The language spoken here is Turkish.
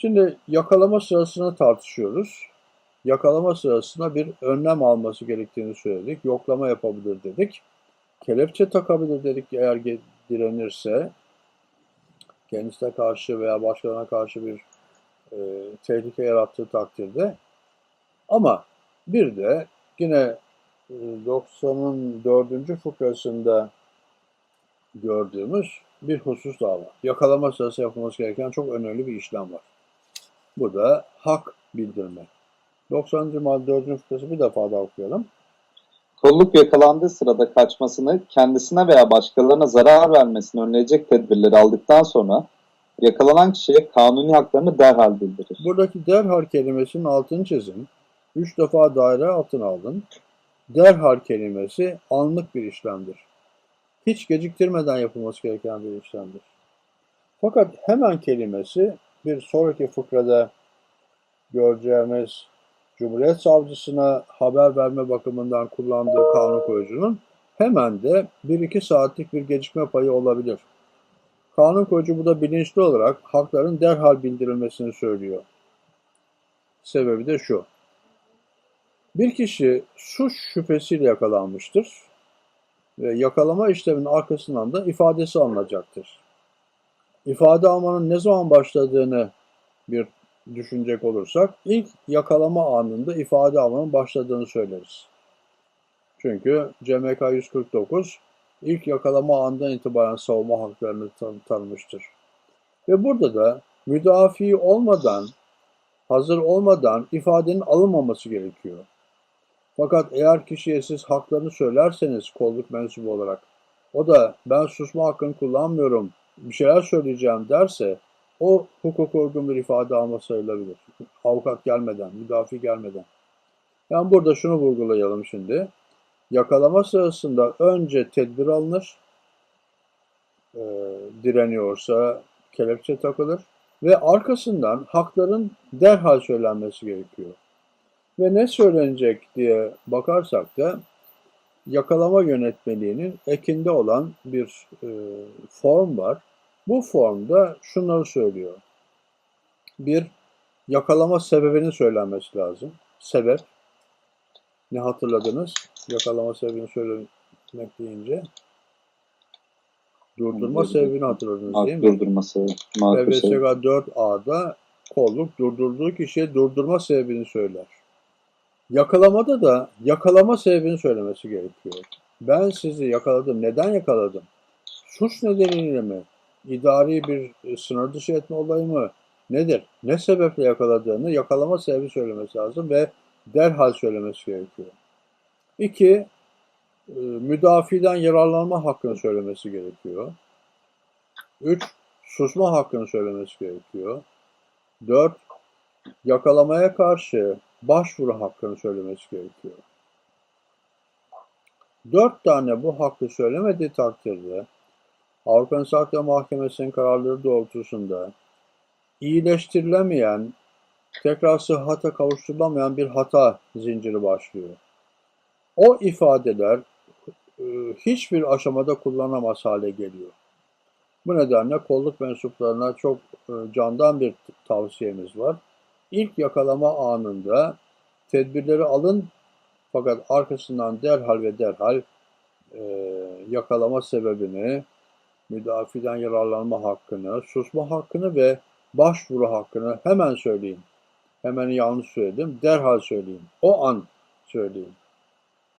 Şimdi yakalama sırasını tartışıyoruz. Yakalama sırasında bir önlem alması gerektiğini söyledik. Yoklama yapabilir dedik. Kelepçe takabilir dedik eğer direnirse. Kendisine karşı veya başkalarına karşı bir e, tehlike yarattığı takdirde. Ama bir de yine e, 90'ın dördüncü fıkrasında gördüğümüz bir husus daha var. Yakalama sırası yapılması gereken çok önemli bir işlem var. Bu da hak bildirme. 90. madde 4. fıkrası bir defa daha okuyalım. Kolluk yakalandığı sırada kaçmasını, kendisine veya başkalarına zarar vermesini önleyecek tedbirleri aldıktan sonra yakalanan kişiye kanuni haklarını derhal bildirir. Buradaki derhal kelimesinin altını çizin. Üç defa daire altına alın. Derhal kelimesi anlık bir işlemdir. Hiç geciktirmeden yapılması gereken bir işlemdir. Fakat hemen kelimesi bir sonraki fıkrada göreceğimiz Cumhuriyet Savcısına haber verme bakımından kullandığı kanun koyucunun hemen de 1-2 saatlik bir gecikme payı olabilir. Kanun koyucu bu da bilinçli olarak hakların derhal bildirilmesini söylüyor. Sebebi de şu. Bir kişi suç şüphesiyle yakalanmıştır ve yakalama işleminin arkasından da ifadesi alınacaktır. İfade almanın ne zaman başladığını bir düşünecek olursak ilk yakalama anında ifade almanın başladığını söyleriz. Çünkü CMK 149 ilk yakalama anından itibaren savunma haklarını tan- tanımıştır. Ve burada da müdafi olmadan, hazır olmadan ifadenin alınmaması gerekiyor. Fakat eğer kişiye siz haklarını söylerseniz kolluk mensubu olarak, o da ben susma hakkını kullanmıyorum, bir şeyler söyleyeceğim derse, o hukuka uygun bir ifade alma sayılabilir. Avukat gelmeden, müdafi gelmeden. Yani burada şunu vurgulayalım şimdi. Yakalama sırasında önce tedbir alınır, e, direniyorsa kelepçe takılır ve arkasından hakların derhal söylenmesi gerekiyor. Ve ne söylenecek diye bakarsak da yakalama yönetmeliğinin ekinde olan bir e, form var. Bu formda şunları söylüyor. Bir, yakalama sebebinin söylenmesi lazım. Sebep, ne hatırladınız? Yakalama sebebini söylemek deyince. Durdurma sebebini hatırladınız değil mi? durdurması, makul VVSK şey. 4A'da kolluk durdurduğu kişiye durdurma sebebini söyler. Yakalamada da yakalama sebebini söylemesi gerekiyor. Ben sizi yakaladım. Neden yakaladım? Suç nedeniyle mi? İdari bir e, sınır dışı etme olayı mı? Nedir? Ne sebeple yakaladığını yakalama sebebi söylemesi lazım ve derhal söylemesi gerekiyor. İki, e, müdafiden yararlanma hakkını söylemesi gerekiyor. Üç, susma hakkını söylemesi gerekiyor. Dört, yakalamaya karşı başvuru hakkını söylemesi gerekiyor. Dört tane bu hakkı söylemediği takdirde Avrupa İnsan Hakları Mahkemesi'nin kararları doğrultusunda iyileştirilemeyen, tekrar sıhhata kavuşturulamayan bir hata zinciri başlıyor. O ifadeler e, hiçbir aşamada kullanamaz hale geliyor. Bu nedenle kolluk mensuplarına çok e, candan bir tavsiyemiz var. İlk yakalama anında tedbirleri alın fakat arkasından derhal ve derhal e, yakalama sebebini, müdafiden yararlanma hakkını, susma hakkını ve başvuru hakkını hemen söyleyin. Hemen yanlış söyledim. Derhal söyleyin. O an söyleyin.